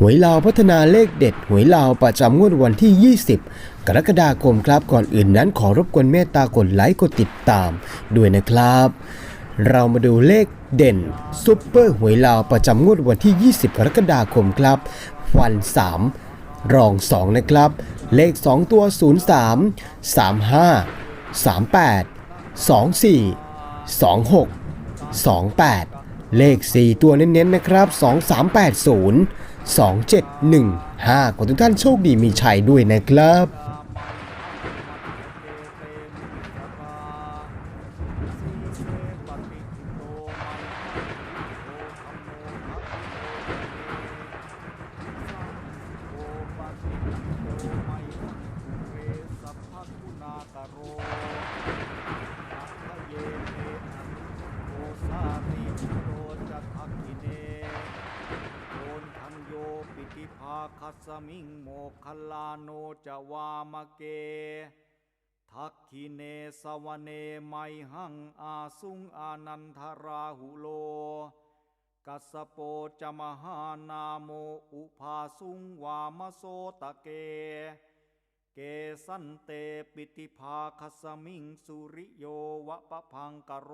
หวยลาวพัฒนาเลขเด็ด หวยลาวประจำงวดวันที่ 20 กรกฎาคมครับก่อนอื่นนั้นขอรบกวนเมตตากดไลค์กดติดตาม ด้วยนะครับ เรามาดูเลขเด่นซุปเปอร์หวยลาวประจำงวดวันที่ 20 กรกฎาคมครับ วัน 3 รอง 2 นะครับ เลข 2 ตัว 03 35 38 24 26 28 เลข 4 ตัวเน้นๆนะครับ 2380 2715 ขอทุกท่านโชคดีมีชัยด้วยนะครับปิ คัสมิงโมคคัลลาโนจวามเก ทักขิเนสวเนไมหังอาสุงอานันทราหุโล กัสโปจมหานาโมอุภาสุงวามโสตะเก เกสันเตปิติภาคัสมิงสุริโยวะปะพังกโร